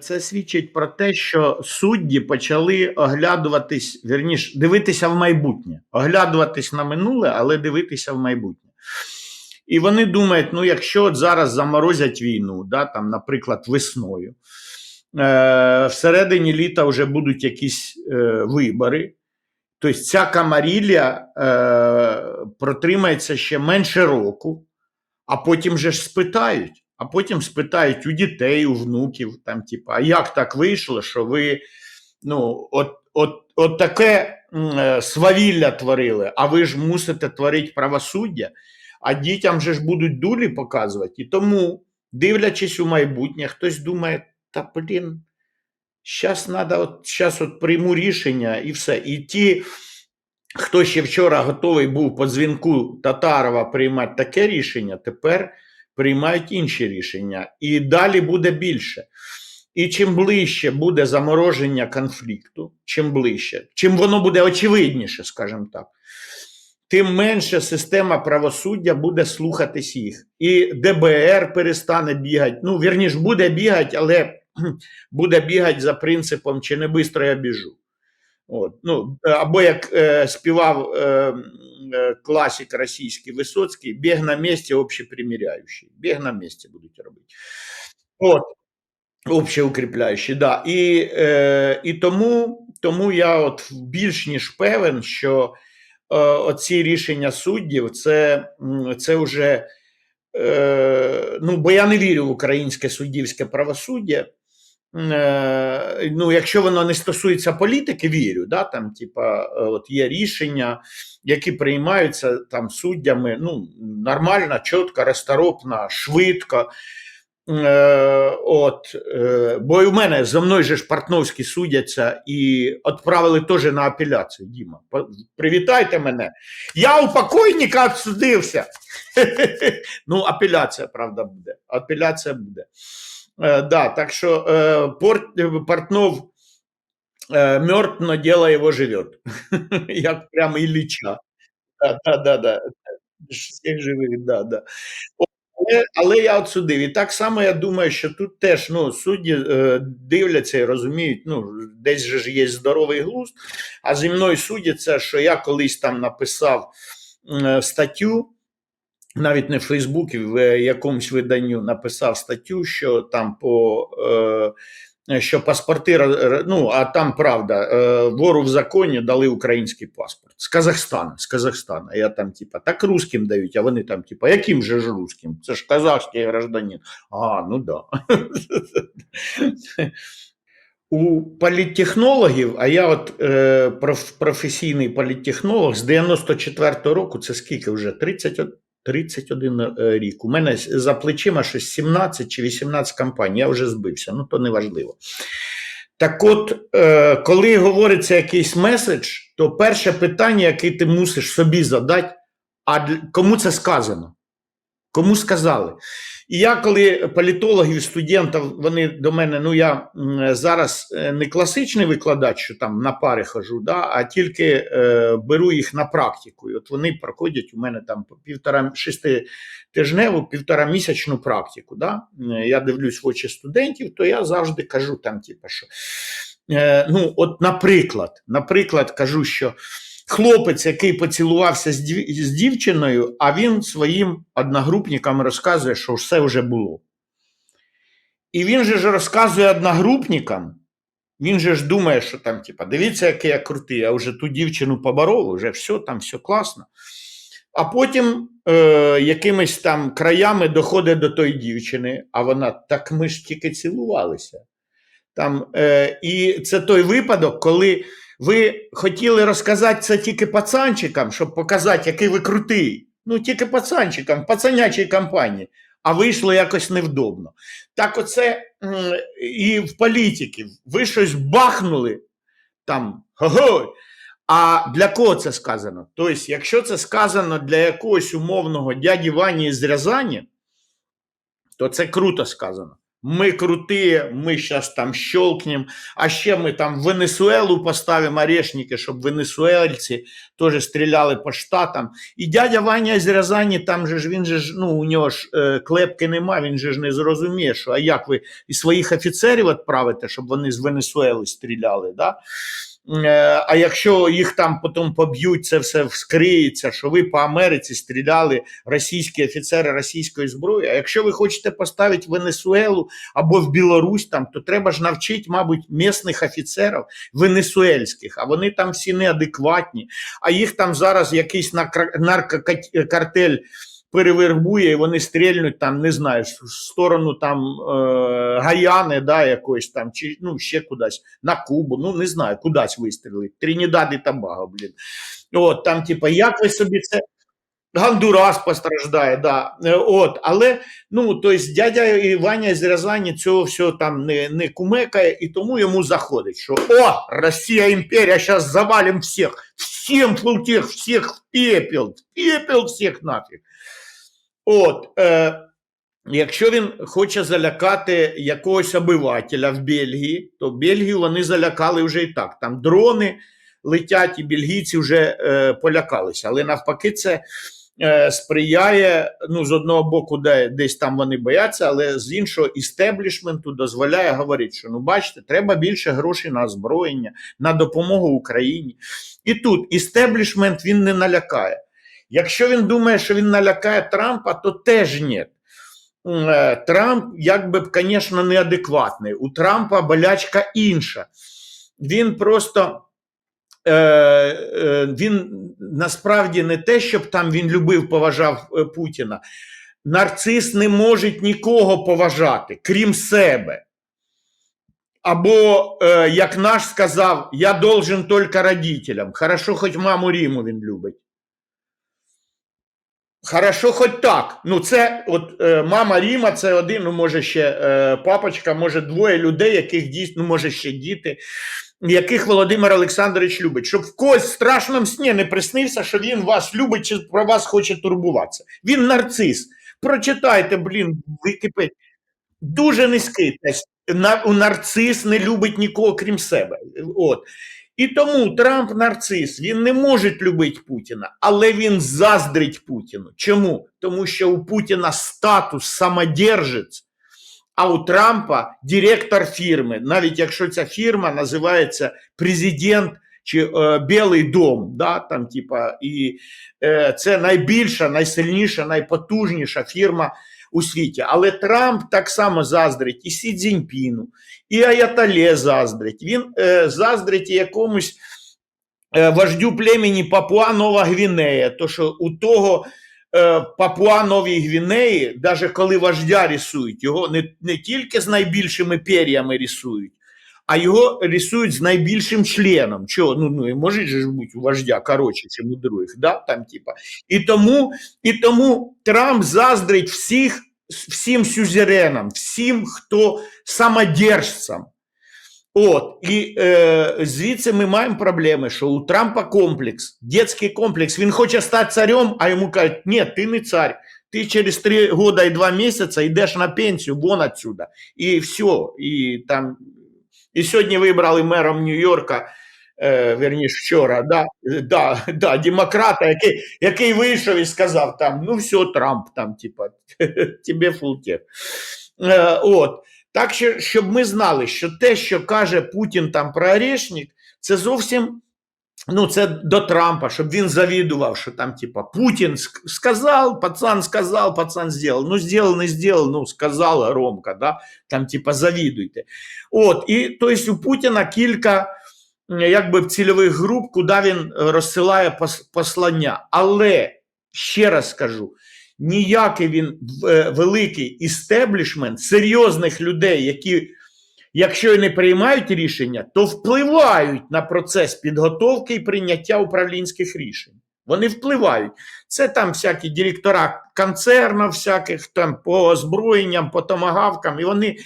Це свідчить про те, що судді почали оглядуватись, вірніш, дивитися в майбутнє, оглядуватись на минуле, але дивитися в майбутнє. І вони думають: ну, якщо от зараз заморозять війну, да, там, наприклад, весною, е, всередині літа вже будуть якісь е, вибори, тобто ця камарілля е, протримається ще менше року, а потім же ж спитають. А потім спитають у дітей, у внуків, там, типу, а як так вийшло, що ви ну, от, от, от таке е, свавілля творили, а ви ж мусите творити правосуддя, а дітям же ж будуть дулі показувати. І тому, дивлячись у майбутнє, хтось думає, та блін, зараз от, щас от прийму рішення і все. І ті, хто ще вчора готовий був по дзвінку Татарова приймати таке рішення, тепер приймають інші рішення. І далі буде більше. І чим ближче буде замороження конфлікту, чим ближче, чим воно буде очевидніше, скажімо так, тим менше система правосуддя буде слухатись їх. І ДБР перестане бігати. Ну, вірніш, буде бігати, але буде бігати за принципом, чи не бистро я біжу. От, ну, або як е, співав е, е, класик російський Висоцький, біг на місці, общеприміряючий. Біг на місці будуть робити. От, общеукріпляючий, да. І, е, і тому, тому я от більш ніж певен, що е, оці рішення суддів це, це вже. Е, ну, бо я не вірю в українське суддівське правосуддя. Е, ну, якщо воно не стосується політики, вірю. Да, там, типа, е, от є рішення, які приймаються там суддями ну, нормально, чітко, розторопно, швидко. Е, от, бо і в мене зо мною же ж Портновські судяться і відправили теж на апеляцію. Діма, привітайте мене. Я у покойника відсудився. ну, апеляція, правда, буде. Апеляція буде. Е, да, так що е, Порт, Портнов е, мертв, но дело його живет. Як прямо Ілліча. Да, да, да, да. Всіх да, да. Але, але я от судив. І так само я думаю, що тут теж ну, судді е, дивляться і розуміють, ну, десь же ж є здоровий глузд, а зі мною судяться, що я колись там написав е, статтю, навіть не в Фейсбуці, в е, якомусь виданню написав статтю, що там по. Е, що паспорти, ну а там правда, е, вору в законі дали український паспорт з Казахстана. З Казахстана. Я там, типа, так русським дають, а вони там, типа, яким же ж русським? Це ж казахський гражданин. А, ну да. У політтехнологів, а я от професійний політтехнолог з 94-го року, це скільки вже? 30, 31 е, рік. У мене за плечима щось 17 чи 18 компаній, я вже збився, ну то не важливо. Так от, е, коли говориться якийсь меседж, то перше питання, яке ти мусиш собі задати, а кому це сказано? Кому сказали? І я, коли політологів, студентів, вони до мене, ну я зараз е, не класичний викладач, що там на пари хожу, да, а тільки е, беру їх на практику. І от вони проходять у мене там півтора шеститижневу, півтора місячну практику. Да. Е, Я дивлюсь в очі студентів, то я завжди кажу там, типу, що е, ну, от, наприклад, наприклад, кажу, що хлопець, який поцілувався з, дів... з дівчиною, а він своїм одногрупникам розказує, що все вже було. І він же ж розказує одногрупникам, він же ж думає, що там, типа, дивіться, який я крутий, я вже ту дівчину поборов, вже все, там все класно. А потім е, якимись там краями доходить до тої дівчини, а вона так ми ж тільки цілувалися. Там, е, і це той випадок, коли ви хотіли розказати це тільки пацанчикам, щоб показати, який ви крутий. Ну, тільки пацанчикам, пацанячій компанії, а вийшло якось невдобно. Так оце і в політики. Ви щось бахнули там, го а для кого це сказано? Тобто, якщо це сказано для якогось умовного дяді Вані з Рязані, то це круто сказано. Ми крутые, ми зараз там щелкнем, а ще ми там в Венесуелу поставимо орешники, щоб венесуельці теж стріляли по штатам. І дядя Ваня з Рязані, там же ж він же ж, ну у нього ж е, клепки нема, він же ж не зрозуміє, що а як ви і своїх офіцерів відправите, щоб вони з Венесуели стріляли. Да? Е, А якщо їх там потім поб'ють, це все вскриється, що ви по Америці стріляли російські офіцери російської зброї. А якщо ви хочете поставити Венесуелу або в Білорусь, там, то треба ж навчити, мабуть, місних офіцерів венесуельських, а вони там всі неадекватні, а їх там зараз якийсь наркокартель перевербує, і вони стрільнуть там, не знаю, в сторону там е, Гаяни, да, якоїсь там, чи ну, ще кудись, на Кубу, ну не знаю, кудись вистрілить. Тринідад і Табаго, блін. От, там, типа, як ви собі це. Гондурас постраждає, да. Е, От, але ну, то дядя Іваня з Рязані цього все там не, не кумекає, і тому йому заходить, що о, Росія імперія, зараз завалим всіх, всім флотих, всіх в пепел, в пепел всіх нафіг. От, е, якщо він хоче залякати якогось обивателя в Бельгії, то Бельгію вони залякали вже і так. Там дрони летять, і бельгійці вже е, полякалися. Але навпаки, це е, сприяє, ну, з одного боку, де, десь там вони бояться, але з іншого істеблішменту дозволяє говорити, що ну бачите, треба більше грошей на озброєння, на допомогу Україні. І тут істеблішмент він не налякає. Якщо він думає, що він налякає Трампа, то теж ні. Е, Трамп, якби б, звісно, неадекватний. У Трампа болячка інша. Він просто е, е, він насправді не те, щоб там він любив, поважав Путіна. Нарцис не може нікого поважати, крім себе. Або, як наш сказав, я должен тільки родителям. Хорошо, хоч маму Ріму він любить. Хорошо, хоч так. Ну, це от е, мама Ріма, це один, ну може ще е, папочка, може двоє людей, яких дійсно, ну, може ще діти, яких Володимир Олександрович любить. Щоб в когось в страшному сні не приснився, що він вас любить чи про вас хоче турбуватися. Він нарцис. Прочитайте, блін, в Вікіпедії. Дуже низький тест. У нарцис не любить нікого, крім себе. От. І тому Трамп нарцис, він не може любити Путіна, але він заздрить Путіну. Чому? Тому що у Путіна статус самодержець, а у Трампа директор фірми, навіть якщо ця фірма називається президент чи е, Білий дом, да, там, типа, і е, це найбільша, найсильніша, найпотужніша фірма у світі. Але Трамп так само заздрить і Сі Цзіньпіну, і Аяталє заздрить. Він е, заздрить якомусь е, вождю племені Папуа Нова Гвінея. То що у того е, Папуа Новій Гвінеї, навіть коли вождя рисують, його не, не тільки з найбільшими пер'ями рисують, а його рисують з найбільшим членом. Чого? Ну, ну і може ж бути у вождя коротше, ніж у других. Да? Там, типа. І, тому, і тому Трамп заздрить всіх, всім сюзеренам, всім, хто самодержцям. От, і е, звідси ми маємо проблеми, що у Трампа комплекс, дитячий комплекс, він хоче стати царем, а йому кажуть, ні, ти не цар, ти через три года і два місяці йдеш на пенсію, вон отсюда. І все, і там, і сьогодні вибрали мером Нью-Йорка, е, верніше вчора, да, да, да, демократа, який, який вийшов і сказав там, ну все, Трамп там, типа, тебе фултех. Е, от. Так що, щоб ми знали, що те, що каже Путін там про Орешник, це зовсім ну, це до Трампа, щоб він завідував, що там, типа, Путін сказав, пацан сказав, пацан зробив. Ну, зробив, не зробив, ну, сказала Ромка, да? там, типа, завідуйте. От, і то есть у Путіна кілька якби цільових груп, куди він е, розсилає послання. Але ще раз скажу, ніякий він е, великий істеблішмент серйозних людей, які, якщо і не приймають рішення, то впливають на процес підготовки і прийняття управлінських рішень. Вони впливають. Це там всякі директора концернів, всяких там по озброєнням, по томагавкам. І вони,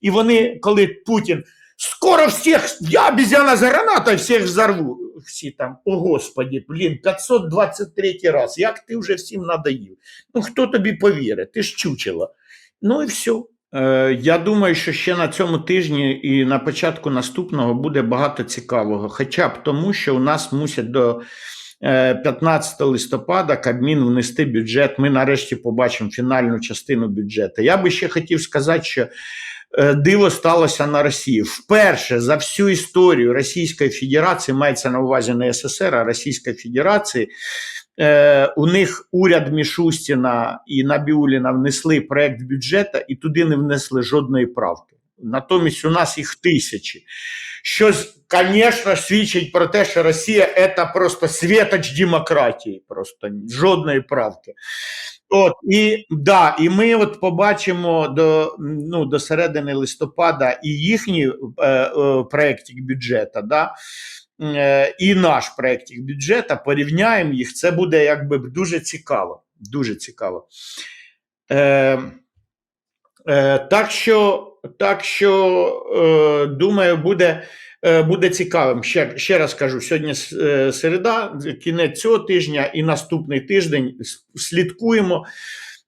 і вони, коли Путін скоро всіх, я обезьяна за гранатою всіх взорву. Всі там, о господі, блін, 523 раз, як ти вже всім надоїв. Ну хто тобі повірить? Ти ж чучело. Ну і все. Е, Я думаю, що ще на цьому тижні і на початку наступного буде багато цікавого. Хоча б тому, що у нас мусять до е, 15 листопада Кабмін внести бюджет. Ми нарешті побачимо фінальну частину бюджету. Я би ще хотів сказати, що е, диво сталося на Росії. Вперше за всю історію Російської Федерації мається на увазі не СССР, а Російської Федерації. Е, у них уряд Мішустіна і Набіуліна внесли проект бюджету і туди не внесли жодної правки. Натомість у нас їх тисячі. Що, звісно, свідчить про те, що Росія це просто світоч демократії, просто жодної правки. От, і, да, і ми от побачимо до, ну, до середини листопада і їхній е, е, проєктик бюджету, да, і наш проєктик бюджету, порівняємо їх. Це буде якби дуже цікаво. Дуже цікаво. Е, е, так що, так що е, думаю, буде, е, буде цікавим. Ще, ще раз кажу: сьогодні е, середа, кінець цього тижня і наступний тиждень слідкуємо.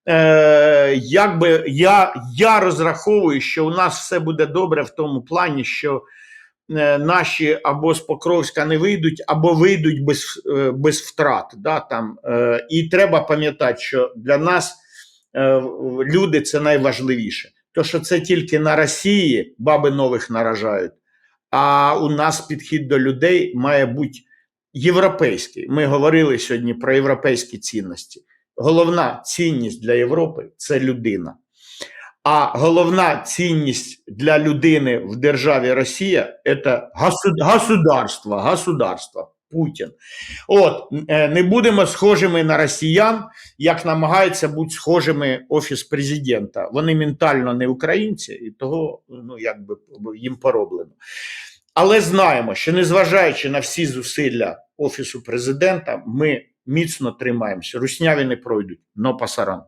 Е, якби я, я розраховую, що у нас все буде добре в тому плані, що е, наші або з Покровська не вийдуть, або вийдуть без, е, без втрат. Да, там. Е, і треба пам'ятати, що для нас е, люди це найважливіше. То, що це тільки на Росії баби нових наражають, а у нас підхід до людей має бути європейський. Ми говорили сьогодні про європейські цінності. Головна цінність для Європи це людина. А головна цінність для людини в державі Росія це государство, государство, Путін. От е, не будемо схожими на росіян, як намагаються бути схожими офіс президента. Вони ментально не українці, і того ну якби їм пороблено. Але знаємо, що незважаючи на всі зусилля офісу президента, ми міцно тримаємося. Русняві не пройдуть, но пасаран.